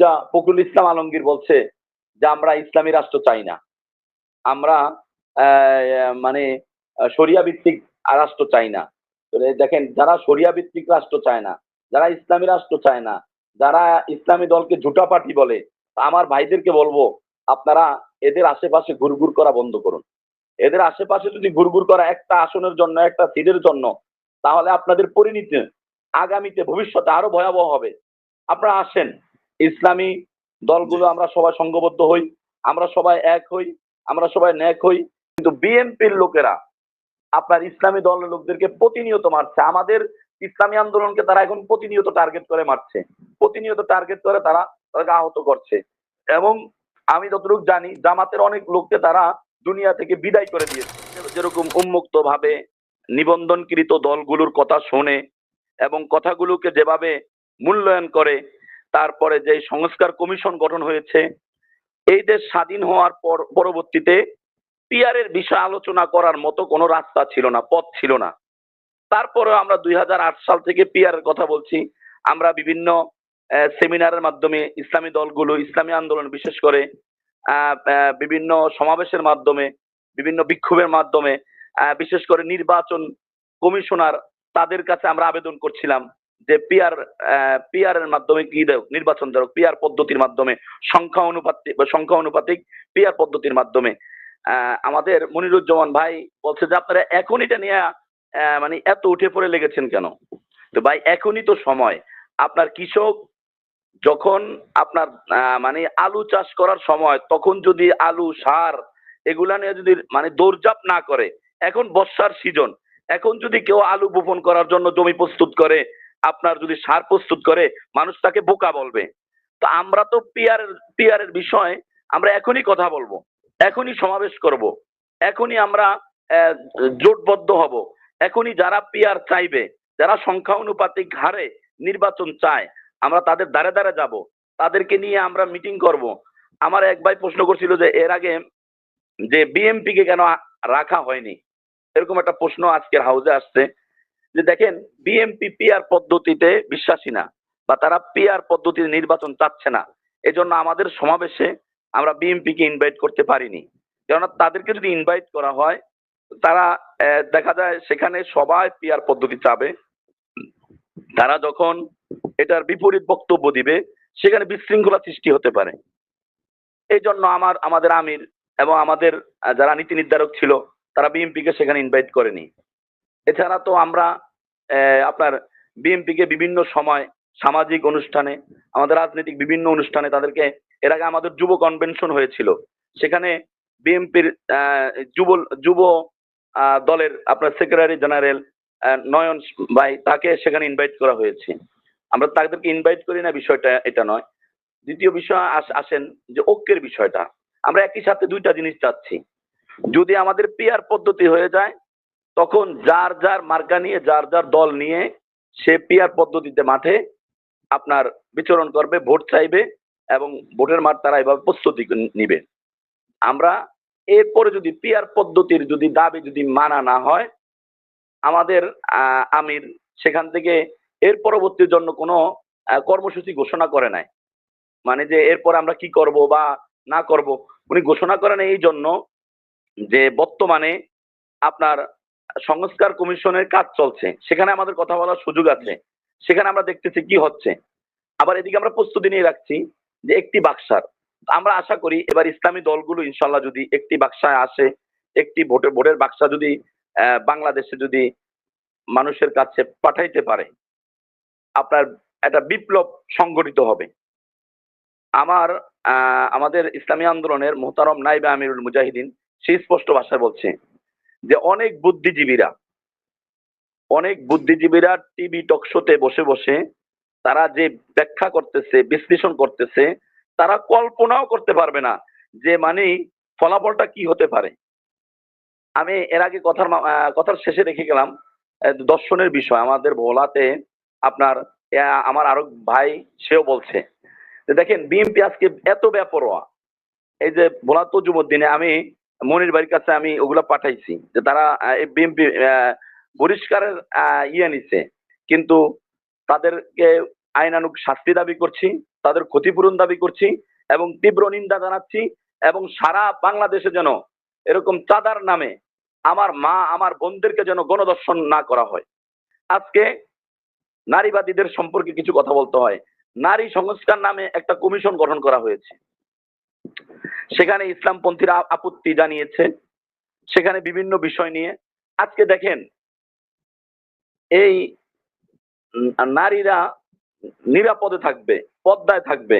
যা ফখরুল ইসলাম আলমগীর বলছে যে আমরা ইসলামী রাষ্ট্র চাই না। আমরা মানে শরিয়া ভিত্তিক রাষ্ট্র চাই না। দেখেন, যারা শরিয়া ভিত্তিক রাষ্ট্র চায় না, যারা ইসলামী রাষ্ট্র চায় না, যারা ইসলামী দলকে ঝুটা পার্টি বলে, আমার ভাইদেরকে বলব, আপনারা এদের আশেপাশে ঘুরঘুর করা বন্ধ করুন। এদের আশেপাশে যদি ঘুরঘুর করা একটা আসনের জন্য, একটা সিটের জন্য, তাহলে আপনাদের পরিণতি আগামীতে, ভবিষ্যতে আরও ভয়াবহ হবে। আপনারা আসেন। ইসলামী দলগুলো আমরা সবাই সংঘবদ্ধ হই আমরা সবাই এক হই আমরা সবাই ন্যাক হই। কিন্তু বিএনপির লোকেরা আপনার ইসলামী দলের লোকদেরকে প্রতিনিয়ত মারছে। আমাদের ইসলামী আন্দোলনকে তারা এখন প্রতিনিয়ত টার্গেট করে মারছে। প্রতিনিয়ত টার্গেট করে তারা তাদেরকে আহত করছে। এবং আমি যতটুকু জানি জামাতের অনেক লোককে তারা দুনিয়া থেকে বিদায় করে দিয়েছে। যেরকম উন্মুক্ত ভাবে নিবন্ধনকৃত দলগুলোর কথা শোনে এবং কথাগুলোকে যেভাবে মূল্যায়ন করে তারপরে যে সংস্কার কমিশন গঠন হয়েছে, এই দেশ স্বাধীন হওয়ার পর, পরবর্তীতে পিয়ারের বিষয় আলোচনা করার মতো কোনো রাস্তা ছিল না, পথ ছিল না। তারপরে আমরা দুই হাজার আট সাল থেকে পিয়ারের কথা বলছি। আমরা বিভিন্ন সেমিনারের মাধ্যমে ইসলামী দলগুলো, ইসলামী আন্দোলন বিশেষ করে বিভিন্ন সমাবেশের মাধ্যমে, বিভিন্ন বিক্ষোভের মাধ্যমে বিশেষ করে নির্বাচন কমিশনার তাদের কাছে আমরা আবেদন করছিলাম। যে পিয়ার পিয়ার এর মাধ্যমে কি নির্বাচন দেয় পিয়ার পদ্ধতির মাধ্যমে, সংখ্যা অনুপাতিক সংখ্যা অনুপাতিক পিয়ার পদ্ধতির মাধ্যমে। আমাদের মনিরুজ্জামান ভাই বলছে যে, আপনারা এখন এটা নিয়ে মানে এত উঠে পড়ে লেগেছেন কেন? তো ভাই, এখনই তো সময়। আপনার কৃষক যখন আপনার মানে আলু চাষ করার সময়, তখন যদি আলু, সার এগুলা নিয়ে যদি মানে দৌড়জাপ না করে, এখন বর্ষার সিজন এখন যদি কেউ আলু বপন করার জন্য জমি প্রস্তুত করে আপনার যদি সার প্রস্তুত করে, মানুষ তাকে বোকা বলবে। তো আমরা তো পিয়ারের পিয়ারের বিষয়ে, আমরা এখনই কথা বলব, এখনই সমাবেশ করব, এখনই আমরা জোটবদ্ধ হব, এখনই যারা পিয়ার চাইবে, যারা সংখ্যা অনুপাতিক হারে নির্বাচন চায়, আমরা তাদের দ্বারে দ্বারে যাব, তাদেরকে নিয়ে আমরা মিটিং করব। আমার এক ভাই প্রশ্ন করছিল যে, এর আগে যে বিএমপি কে কেন রাখা হয়নি? এরকম একটা প্রশ্ন আজকের হাউজে আসছে। যে দেখেন বিএমপি পিআর পদ্ধতিতে বিশ্বাসী না, বা তারা পিআর পদ্ধতিতে নির্বাচন চাচ্ছে না। এজন্য আমাদের সমাবেশে আমরা বিএমপি কে ইনভাইট করতে পারিনি। কেননা তাদেরকে যদি ইনভাইট করা হয়, তারা দেখা যায় সেখানে সবাই পিআর পদ্ধতি চাবে। তারা যখন এটার বিপরীত বক্তব্য দিবে, সেখানে বিশৃঙ্খলা সৃষ্টি হতে পারে। এই জন্য আমার, আমাদের আমির এবং আমাদের যারা নীতি নির্ধারক ছিল, তারা বিএমপি কে সেখানে ইনভাইট করেনি। এছাড়া তো আমরা আপনার বিএমপি কে বিভিন্ন সময় সামাজিক অনুষ্ঠানে, আমাদের রাজনৈতিক বিভিন্ন অনুষ্ঠানে তাদেরকে, এর আগে আমাদের যুব কনভেনশন হয়েছিল। সেখানে বিএনপির যুব যুব দলের আপনার সেক্রেটারি জেনারেল নয়ন ভাই, তাকে সেখানে ইনভাইট করা হয়েছে। আমরা তাদেরকে ইনভাইট করি না, বিষয়টা এটা নয়। দ্বিতীয় বিষয় আস- আসেন যে ঐক্যের বিষয়টা। আমরা একই সাথে দুইটা জিনিস চাচ্ছি। যদি আমাদের পিয়ার পদ্ধতি হয়ে যায় তখন যার যার মার্কা নিয়ে, যার যার দল নিয়ে সে পিয়ার পদ্ধতিতে মাঠে আপনার বিচরণ করবে, ভোট চাইবে এবং ভোটের মাঠ তারা এভাবে প্রস্তুতি নিবে। আমরা এরপরে যদি পিয়ার পদ্ধতির যদি দাবি যদি মানা না হয়, আমাদের আমির সেখান থেকে এর পরবর্তীর জন্য কোনো কর্মসূচি ঘোষণা করে নাই। মানে যে এরপর আমরা কি করব বা না করব, উনি ঘোষণা করেন এই জন্য যে বর্তমানে আপনার সংস্কার কমিশনের কাজ চলছে। সেখানে আমাদের কথা বলার সুযোগ আছে। সেখানে আমরা দেখতেছি কি হচ্ছে। আবার এদিকে আমরা প্রস্তুতি নিয়ে রাখছি যে একটি বাক্সার। আমরা আশা করি এবার ইসলামী দলগুলো ইনশাল্লাহ যদি একটি বাক্সায় আসে, একটি ভোটের ভোটের বাক্সা যদি বাংলাদেশে যদি মানুষের কাছে পাঠাইতে পারে, আপনার একটা বিপ্লব সংগঠিত হবে। আমার আমাদের ইসলামী আন্দোলনের মোহতারম নাইবে আমিরুল মুজাহিদিন সেই স্পষ্ট ভাষায় বলছে যে অনেক বুদ্ধিজীবীরা অনেক বুদ্ধিজীবীরা টিভি টক শোতে বসে বসে তারা যে ব্যাখ্যা করতেছে, বিশ্লেষণ করতেছে, তারা কল্পনাও করতে পারবে না যে মানে ফলাফলটা কি হতে পারে। আমি এর আগে কথার কথার শেষে রেখে গেলাম দর্শনের বিষয়। আমাদের ভোলাতে আপনার আমার আরও ভাই সেও বলছে দেখেন, বিএনপি আজকে এত ব্যাপরোয়া এই যে ভোলা তজুমুদ্দিনে আমি মনির বাড়ির কাছে আমি ওগুলা পাঠাইছি, যে তারা বিএনপি বহিষ্কারের ইয়ে নিছে। কিন্তু তাদেরকে আইনানুক শাস্তি দাবি করছি, তাদের ক্ষতিপূরণ দাবি করছি এবং তীব্র নিন্দা জানাচ্ছি এবং সারা বাংলাদেশে যেন এরকম চাঁদার নামে আমার মা, আমার বোনদেরকে যেন গণদর্শন না করা হয়। আজকে নারীবাদীদের সম্পর্কে কিছু কথা বলতে হয়। নারী সংস্কার নামে একটা কমিশন গঠন করা হয়েছে। সেখানে ইসলামপন্থীরা আপত্তি জানিয়েছে। সেখানে বিভিন্ন বিষয় নিয়ে। আজকে দেখেন এই নারীরা নিরাপদে থাকবে পদ্মায় থাকবে।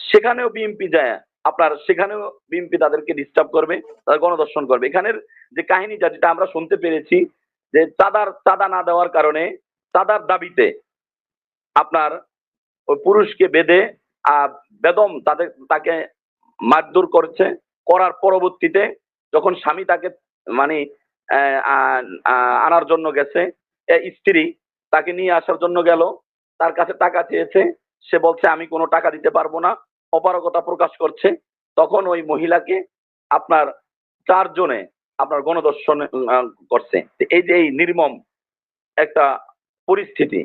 সেখানেও বিএমপি যায়। আপনার সেখানেও বিএমপি তাদেরকে ডিস্টার্ব করবে তাদের গণদর্শন করবে। এখানের যে কাহিনীটা যেটা আমরা শুনতে পেরেছি যে চাঁদার চাঁদা না দেওয়ার কারণে চাঁদার দাবিতে আপনার ওই পুরুষকে বেঁধে আহ, বেদম তাদের তাকে মারধর করছে। করার পরবর্তীতে যখন স্বামী তাকে মানে আনার জন্য গেছে স্ত্রী তাকে নিয়ে আসার জন্য গেল, তার কাছে টাকা চেয়েছে, সে বলছে, আমি কোনো টাকা দিতে পারব না। অপারগতা প্রকাশ করছে। তখন ওই মহিলাকে আপনার চারজনে আপনার গণদর্শন করছে। এই যে এই নির্মম একটা পরিস্থিতি,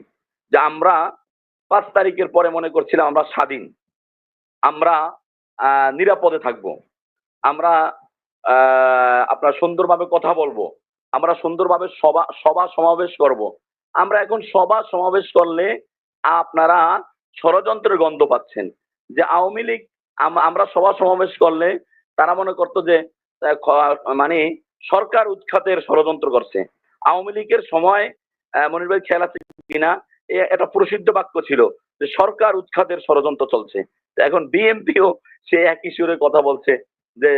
যে আমরা পাঁচ তারিখের পরে মনে করছিলাম আমরা স্বাধীন। আমরা নিরাপদে থাকব। আমরা আপনার সুন্দরভাবে কথা বলব। আমরা সুন্দরভাবে সভা সভা সমাবেশ করব। আমরা এখন সভা সমাবেশ করলে আপনারা ষড়যন্ত্রের গন্ধ পাচ্ছেন। যে আওয়ামী লীগ আমরা সভা সমাবেশ করলে তারা মনে করতো যে মানে সরকার উৎখাতের ষড়যন্ত্র করছে। আওয়ামী লীগের সময় মনির ভাই খেয়াল আছে কিনা? এ- একটা প্রসিদ্ধ বাক্য ছিল যে সরকার উৎখাতের ষড়যন্ত্র চলছে। এখন বিএনপিও সে একই সুরে কথা বলছে যে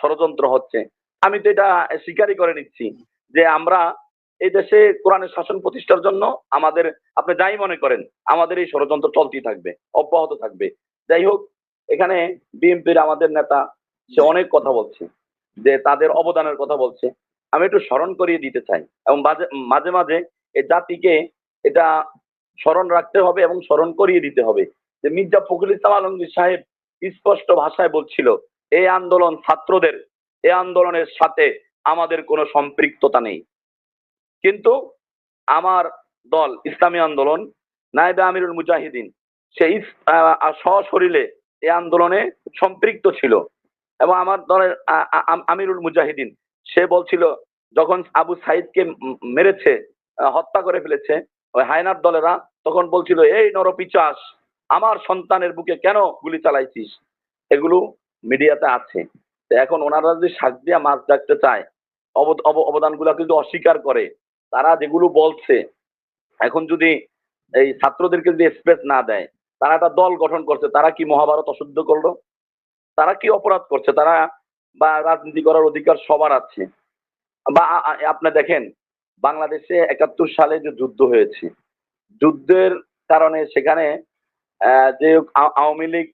ষড়যন্ত্র হচ্ছে। আমি তো এটা স্বীকারই করে নিচ্ছি যে, আমরা এই দেশে কোরআনের শাসন প্রতিষ্ঠার জন্য আমাদের, আপনি যাই মনে করেন, আমাদের এই ষড়যন্ত্র চলতেই থাকবে, অব্যাহত থাকবে। যাই হোক, এখানে বিএনপির আমাদের নেতা, সে অনেক কথা বলছে, যে তাদের অবদানের কথা বলছে। আমি একটু স্মরণ করিয়ে দিতে চাই এবং মাঝে মাঝে এই জাতিকে এটা স্মরণ রাখতে হবে এবং স্মরণ করিয়ে দিতে হবে যে, মির্জা ফখরুল ইসলাম আলমগীর সাহেব স্পষ্ট ভাষায় বলছিল এই আন্দোলন ছাত্রদের এই আন্দোলনের সাথে আমাদের কোনো সম্পৃক্ততা নেই। কিন্তু আমার দল, ইসলামী আন্দোলন, নায়েবে আমিরুল মুজাহিদিন, সেই সশরীরে এই আন্দোলনে সম্পৃক্ত ছিল এবং আমার দলের আমিরুল মুজাহিদিন, সে বলছিল, যখন আবু সাইদকে মেরেছে হত্যা করে ফেলেছে ওই হায়নার দলেরা, তখন বলছিল, এই নরপিচাস আমার সন্তানের বুকে কেন গুলি চালাইছিস? এগুলো মিডিয়াতে আছে। এখন ওনারা যদি শাক দিয়া মাছ ডাকতে চায় অব- অব- অবদানগুলো কিন্তু অস্বীকার করে। তারা যেগুলো বলছে, এখন যদি এই ছাত্রদেরকে যদি স্পেস না দেয়, তারা একটা দল গঠন করছে, তারা কি মহাভারত অশুদ্ধ করল? তারা কি অপরাধ করছে? তারা বা রাজনীতি করার অধিকার সবার আছে। বা আপনি দেখেন, বাংলাদেশে একাত্তর সালে যে যুদ্ধ হয়েছে, যুদ্ধের কারণে সেখানে যে আওয়ামী লীগ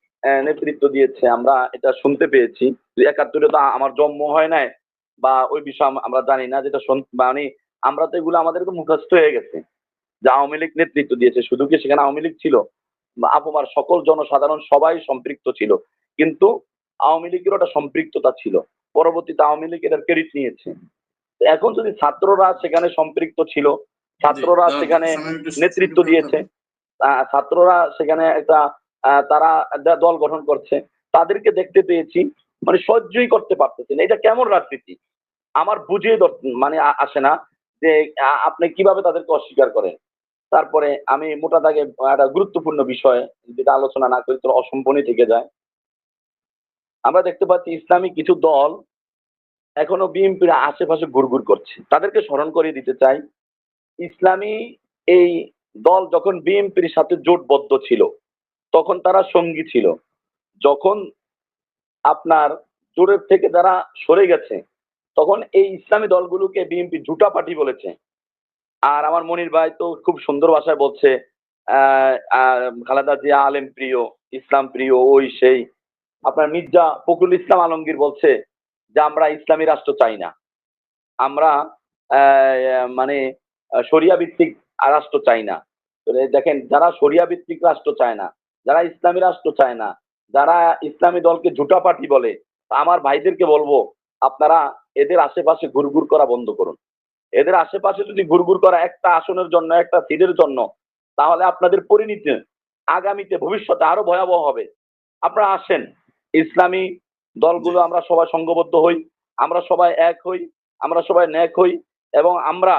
নেতৃত্ব দিয়েছে আমরা এটা শুনতে পেয়েছি। যে একাত্তরে তো আমার জন্ম হয় নাই বা ওই বিষয় আম- আমরা জানি না যেটা মানে আমরা তো এগুলো আমাদের তো মুখস্থ হয়ে গেছে। যে আওয়ামী লীগ নেতৃত্ব দিয়েছে শুধু কি সেখানে আওয়ামী লীগ ছিল? বা আপামার সকল জনসাধারণ সবাই সম্পৃক্ত ছিল কিন্তু আওয়ামী লীগের ওটা সম্পৃক্ততা ছিল। পরবর্তীতে আওয়ামী লীগ এটার ক্রেডিট নিয়েছে। এখন যদি ছাত্ররা সেখানে সম্পৃক্ত ছিল ছাত্ররা সেখানে নেতৃত্ব দিয়েছে ছাত্ররা সেখানে একটা তারা দল গঠন করছে। তাদেরকে দেখতে পেয়েছি মানে সহ্যই করতে পারতেছেন এটা কেমন রাজনীতি? আমার বুঝিয়ে মানে আসে না যে আপনি কীভাবে তাদেরকে অস্বীকার করেন? তারপরে আমি মোটা দাগে একটা গুরুত্বপূর্ণ বিষয় যেটা আলোচনা না করি তো অসম্পূর্ণ থেকে যায়। আমরা দেখতে পাচ্ছি ইসলামী কিছু দল এখনও বিএনপির আশেপাশে ঘুরঘুর করছে। তাদেরকে স্মরণ করিয়ে দিতে চাই, ইসলামী এই দল যখন বিএনপির সাথে জোটবদ্ধ ছিল, তখন তারা সঙ্গী ছিল। যখন আপনার জোরের থেকে যারা সরে গেছে, তখন এই ইসলামী দলগুলোকে বিএনপি জুটা পার্টি বলেছে। আর আমার মনির ভাই তো খুব সুন্দর ভাষায় বলছে খালেদা জিয়া আলেম প্রিয়, ইসলাম প্রিয়, ওই সেই। আপনার মির্জা ফখরুল ইসলাম আলমগীর বলছে যে, আমরা ইসলামী রাষ্ট্র চাই না। আমরা মানে শরিয়া ভিত্তিক রাষ্ট্র চাই না। দেখেন, যারা শরিয়া ভিত্তিক রাষ্ট্র চায় না, যারা ইসলামী রাষ্ট্র চায় না, যারা ইসলামী দলকে জুটা পার্টি বলে আমার ভাইদেরকে বলব, আপনারা এদের আশেপাশে ঘুরঘুর করা বন্ধ করুন। এদের আশেপাশে যদি ঘুরঘুর করা একটা আসনের জন্য, একটা সিটের জন্য, তাহলে আপনাদের পরিণতি আগামীতে, ভবিষ্যতে আরও ভয়াবহ হবে। আপনারা আসেন। ইসলামী দলগুলো আমরা সবাই সংঘবদ্ধ হই, আমরা সবাই এক হই, আমরা সবাই ন্যাক হই, এবং আমরা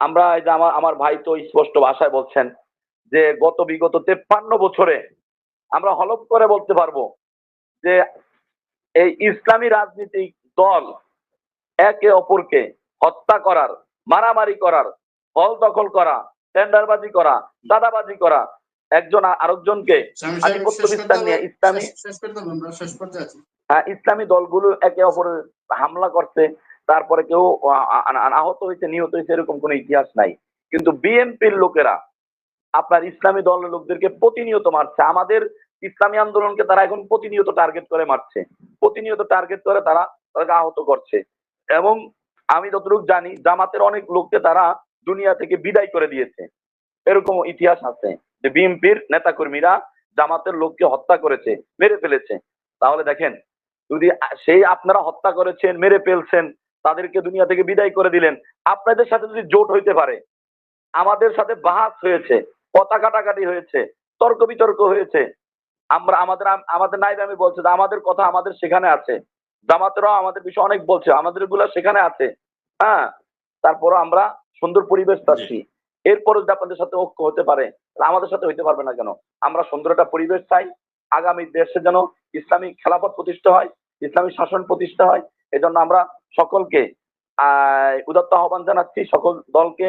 আমরা এই যে আমার আমার ভাই তো স্পষ্ট ভাষায় বলছেন যে গত বিগত তেপ্পান্ন বছরে আমরা হলফ করে বলতে পারব যে এই ইসলামী রাজনীতিক দল একে অপরকে হত্যা করার মারামারি করার হল দখল করা টেন্ডারবাজি করা দাদাবাজি করা একজন আরেকজনকে নিয়ে ইসলামী হ্যাঁ, ইসলামী দলগুলো একে অপরের হামলা করছে। তারপরে কেউ আহত হয়েছে, নিহত হয়েছে, এরকম কোনো ইতিহাস নাই। কিন্তু বিএনপির লোকেরা, আপনার ইসলামী দলের লোকদেরকে প্রতিনিয়ত মারছে। আমাদের ইসলামী আন্দোলনকে তারা এখন প্রতিনিয়ত টার্গেট করে মারছে। প্রতিনিয়ত টার্গেট করে তারা তাদেরকে আহত করছে। এবং আমি যতটুকু জানি, জামাতের অনেক লোককে তারা দুনিয়া থেকে বিদায় করে দিয়েছে। এরকম ইতিহাস আছে যে বিএনপির নেতাকর্মীরা জামাতের লোককে হত্যা করেছে, মেরে ফেলেছে। তাহলে দেখেন, যদি সেই আপনারা হত্যা করেছেন, মেরে ফেলছেন তাদেরকে দুনিয়া থেকে বিদায় করে দিলেন। আপনাদের সাথে যদি জোট হইতে পারে আমাদের সাথে বাহাস হয়েছে কথা কাটাকাটি হয়েছে তর্ক বিতর্ক হয়েছে আমরা আমাদের আমাদের নাইবে আমি বলছি আমাদের কথা আমাদের সেখানে আছে। জামাতেরাও আমাদের বিষয়ে অনেক বলছে আমাদেরগুলা সেখানে আছে। হ্যাঁ তারপরও আমরা সুন্দর পরিবেশ চাচ্ছি এরপরে যদি আপনাদের সাথে ঐক্য হতে পারে আমাদের সাথে হইতে পারবে না কেন? আমরা সুন্দর একটা পরিবেশ চাই। আগামী দেশে যেন ইসলামী খেলাফত প্রতিষ্ঠা হয় ইসলামী শাসন প্রতিষ্ঠা হয় এজন্য আমরা সকলকে আহ উদাত্ত আহ্বান জানাচ্ছি সকল দলকে